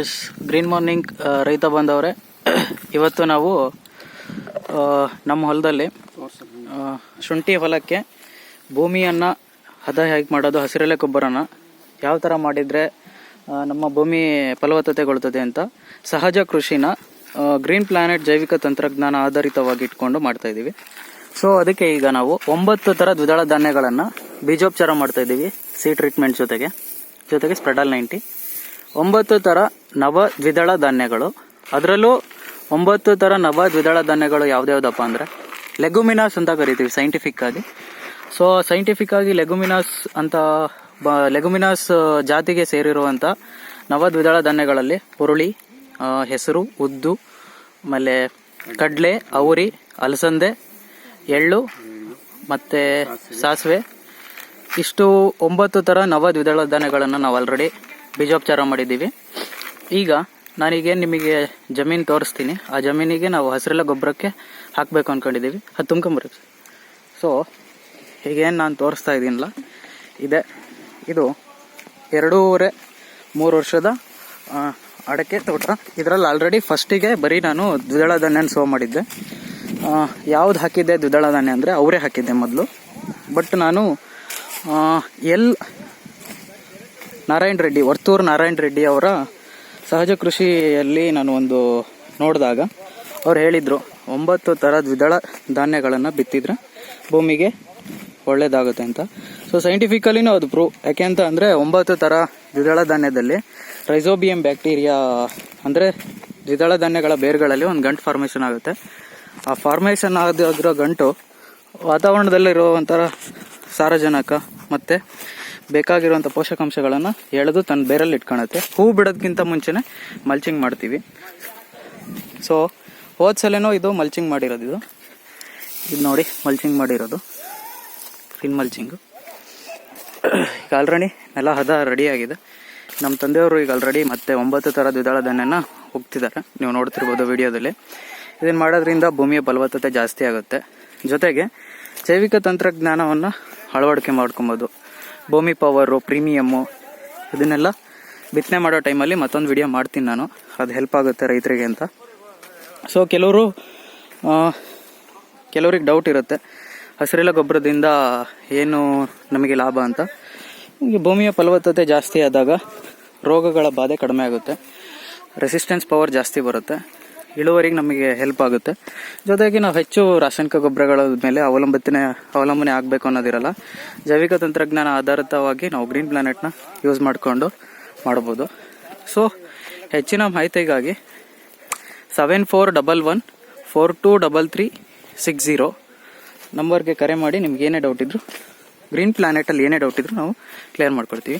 S green morning ರೈತ ಬಂದವರೇ ಇವತ್ತು ನಾವು ನಮ್ಮ ಹೊಲದಲ್ಲಿ ಶುಂಠಿ ಹೊಲಕ್ಕೆ ಭೂಮಿಯನ್ನು ಹದ ಹೇಗೆ ಮಾಡೋದು, ಹಸಿರೆಲೆ ಗೊಬ್ಬರನ ಯಾವ ಥರ ಮಾಡಿದರೆ ನಮ್ಮ ಭೂಮಿ ಫಲವತ್ತತೆಗೊಳ್ತದೆ ಅಂತ ಸಹಜ ಕೃಷಿನ ಗ್ರೀನ್ ಪ್ಲಾನೆಟ್ ಜೈವಿಕ ತಂತ್ರಜ್ಞಾನ ಆಧಾರಿತವಾಗಿ ಇಟ್ಕೊಂಡು ಮಾಡ್ತಾ ಇದ್ದೀವಿ ಸೊ ಅದಕ್ಕೆ ಈಗ ನಾವು ಒಂಬತ್ತು ಥರ ದ್ವಿದಳ ಧಾನ್ಯಗಳನ್ನು ಬೀಜೋಪಚಾರ ಮಾಡ್ತಾ ಇದ್ದೀವಿ ಸಿ ಟ್ರೀಟ್ಮೆಂಟ್ ಜೊತೆಗೆ. ಜೊತೆಗೆ ಸ್ಪ್ರೆಡಲ್ ನೈಂಟಿ ಒಂಬತ್ತು ಥರ ನವ ದ್ವಿದಳ ಧಾನ್ಯಗಳು. ಅದರಲ್ಲೂ ಒಂಬತ್ತು ಥರ ನವ ದ್ವಿದಳ ಧಾನ್ಯಗಳು ಯಾವ್ದ್ಯಾವ್ದಪ್ಪ ಅಂದರೆ ಲೆಗುಮಿನಾಸ್ ಅಂತ ಕರಿತೀವಿ ಸೈಂಟಿಫಿಕ್ ಆಗಿ. ಸೊ ಸೈಂಟಿಫಿಕ್ ಆಗಿ ಲೆಗುಮಿನಾಸ್ ಅಂತ ಬ, ಲೆಗುಮಿನಾಸ್ ಜಾತಿಗೆ ಸೇರಿರುವಂಥ ನವ ದ್ವಿದಳ ಧಾನ್ಯಗಳಲ್ಲಿ ಹುರುಳಿ ಹೆಸರು, ಉದ್ದು, ಆಮೇಲೆ ಕಡಲೆ, ಅವರಿ, ಅಲಸಂದೆ, ಎಳ್ಳು ಮತ್ತು ಸಾಸಿವೆ. ಇಷ್ಟು ಒಂಬತ್ತು ಥರ ನವ ದ್ವಿದಳ ಧಾನ್ಯಗಳನ್ನು ನಾವು ಆಲ್ರೆಡಿ ಬೀಜೋಪಚಾರ ಮಾಡಿದ್ದೀವಿ. ಈಗ ನಾನೀಗ ನಿಮಗೆ ಜಮೀನು ತೋರಿಸ್ತೀನಿ. ಆ ಜಮೀನಿಗೆ ನಾವು ಹಸಿರೆಲ್ಲ ಗೊಬ್ಬರಕ್ಕೆ ಹಾಕಬೇಕು ಅಂದ್ಕೊಂಡಿದ್ದೀವಿ ಅದು ತುಂಬ್ಕೊಂಬರಿ ಸೊ ಈಗೇನು ನಾನು ತೋರಿಸ್ತಾ ಇದ್ದೀನಲ್ಲ, ಇದೆ. ಇದು ಎರಡೂವರೆ, ಮೂರು ವರ್ಷದ ಅಡಕೆ ತೋಟ. ಇದರಲ್ಲಿ ಆಲ್ರೆಡಿ ಫಸ್ಟಿಗೆ ಬರೀ ನಾನು ದ್ವಿದಳ ಧಾನ್ಯನ ಸೋ ಮಾಡಿದ್ದೆ. ಯಾವ್ದು ಹಾಕಿದ್ದೆ ದ್ವಿದಳ ಧಾನ್ಯ ಅಂದರೆ ಅವರೇ ಹಾಕಿದ್ದೆ ಮೊದಲು. ಬಟ್ ನಾನು ಎಲ್ಲಿ ಎಲ್ ನಾರಾಯಣ್ ರೆಡ್ಡಿ, ವರ್ತೂರು ನಾರಾಯಣ ರೆಡ್ಡಿ ಅವರ ಸಹಜ ಕೃಷಿಯಲ್ಲಿ ನಾನು ಒಂದು ನೋಡಿದಾಗ ಅವ್ರು ಹೇಳಿದರು, ಒಂಬತ್ತು ಥರ ದ್ವಿದಳ ಧಾನ್ಯಗಳನ್ನು ಬಿತ್ತಿದ್ರೆ ಭೂಮಿಗೆ ಒಳ್ಳೇದಾಗುತ್ತೆ ಅಂತ. ಸೊ ಸೈಂಟಿಫಿಕಲಿನೂ ಅದು ಪ್ರೂವ್ ಯಾಕೆ ಅಂತ ಅಂದರೆ ಒಂಬತ್ತು ಥರ ದ್ವಿದಳ ಧಾನ್ಯದಲ್ಲಿ ರೈಸೋಬಿಯಂ ಬ್ಯಾಕ್ಟೀರಿಯಾ ಅಂದರೆ ದ್ವಿದಳ ಧಾನ್ಯಗಳ ಬೇರುಗಳಲ್ಲಿ ಒಂದು ಗಂಟು ಫಾರ್ಮೇಷನ್ ಆಗುತ್ತೆ. ಆ ಫಾರ್ಮೇಷನ್ ಆಗಿರೋ ಗಂಟು ವಾತಾವರಣದಲ್ಲಿರೋ ಒಂಥರ ಸಾರಜನಕ ಮತ್ತು ಬೇಕಾಗಿರುವಂಥ ಪೋಷಕಾಂಶಗಳನ್ನು ಎಳೆದು ತನ್ನ ಬೇರಲ್ಲಿ ಇಟ್ಕೊಳತ್ತೆ. ಹೂ ಬಿಡೋದಕ್ಕಿಂತ ಮುಂಚೆನೆ ಮಲ್ಚಿಂಗ್ ಮಾಡ್ತೀವಿ. ಸೊ ಹೋದ ಸಲನೂ ಇದು ಮಲ್ಚಿಂಗ್ ಮಾಡಿರೋದು ಇದು. ಇದು ನೋಡಿ ಮಲ್ಚಿಂಗ್ ಮಾಡಿರೋದು. ಫಿನ್ ಮಲ್ಚಿಂಗು ಈಗ ಆಲ್ರೆಡಿ ನೆಲ ಹದ ರೆಡಿ ಆಗಿದೆ. ನಮ್ಮ ತಂದೆಯವರು ಈಗ ಆಲ್ರೆಡಿ ಮತ್ತೆ ಒಂಬತ್ತು ಥರ ದ್ವಿದಳ ಧಾನ್ಯನ ಹೋಗ್ತಿದ್ದಾರೆ ನೀವು ನೋಡ್ತಿರ್ಬೋದು ವಿಡಿಯೋದಲ್ಲಿ. ಇದನ್ನು ಮಾಡೋದ್ರಿಂದ ಭೂಮಿಯ ಫಲವತ್ತತೆ ಜಾಸ್ತಿ ಆಗುತ್ತೆ. ಜೊತೆಗೆ ಜೈವಿಕ ತಂತ್ರಜ್ಞಾನವನ್ನು ಅಳವಡಿಕೆ ಮಾಡ್ಕೊಬೋದು. ಭೂಮಿ ಪವರು, ಪ್ರೀಮಿಯಮ್ಮು, ಇದನ್ನೆಲ್ಲ ಬಿತ್ತನೆ ಮಾಡೋ ಟೈಮಲ್ಲಿ ಮತ್ತೊಂದು ವಿಡಿಯೋ ಮಾಡ್ತೀನಿ ನಾನು. ಅದು ಹೆಲ್ಪ್ ಆಗುತ್ತೆ ರೈತರಿಗೆ ಅಂತ. ಸೊ ಕೆಲವರು ಕೆಲವ್ರಿಗೆ ಡೌಟ್ ಇರುತ್ತೆ. ಹಸಿರೆಲ್ಲ ಗೊಬ್ಬರದಿಂದ ಏನು ನಮಗೆ ಲಾಭ ಅಂತ. ಭೂಮಿಯ ಫಲವತ್ತತೆ ಜಾಸ್ತಿ ಆದಾಗ ರೋಗಗಳ ಬಾಧೆ ಕಡಿಮೆ ಆಗುತ್ತೆ. ರೆಸಿಸ್ಟೆನ್ಸ್ ಪವರ್ ಜಾಸ್ತಿ ಬರುತ್ತೆ. ಇಳುವರಿಗೆ ನಮಗೆ ಹೆಲ್ಪ್ ಆಗುತ್ತೆ. ಜೊತೆಗೆ ನಾವು ಹೆಚ್ಚು ರಾಸಾಯನಿಕ ಗೊಬ್ಬರಗಳ ಮೇಲೆ ಅವಲಂಬಿತನೆ, ಅವಲಂಬನೆ ಆಗಬೇಕು ಅನ್ನೋದಿರಲ್ಲ. ಜೈವಿಕ ತಂತ್ರಜ್ಞಾನ ಆಧಾರಿತವಾಗಿ ನಾವು ಗ್ರೀನ್ ಪ್ಲಾನೆಟ್ನ ಯೂಸ್ ಮಾಡಿಕೊಂಡು ಮಾಡ್ಬೋದು. ಸೊ ಹೆಚ್ಚಿನ ಮಾಹಿತಿಗಾಗಿ seven four double one four two double three six zero ನಂಬರ್ಗೆ ಕರೆ ಮಾಡಿ ನಿಮ್ಗೆ ಏನೇ ಡೌಟ್ ಇದ್ರು ಗ್ರೀನ್ ಪ್ಲಾನೆಟಲ್ಲಿ ಏನೇ ಡೌಟ್ ಇದ್ರು ನಾವು ಕ್ಲಿಯರ್ ಮಾಡ್ಕೊಡ್ತೀವಿ.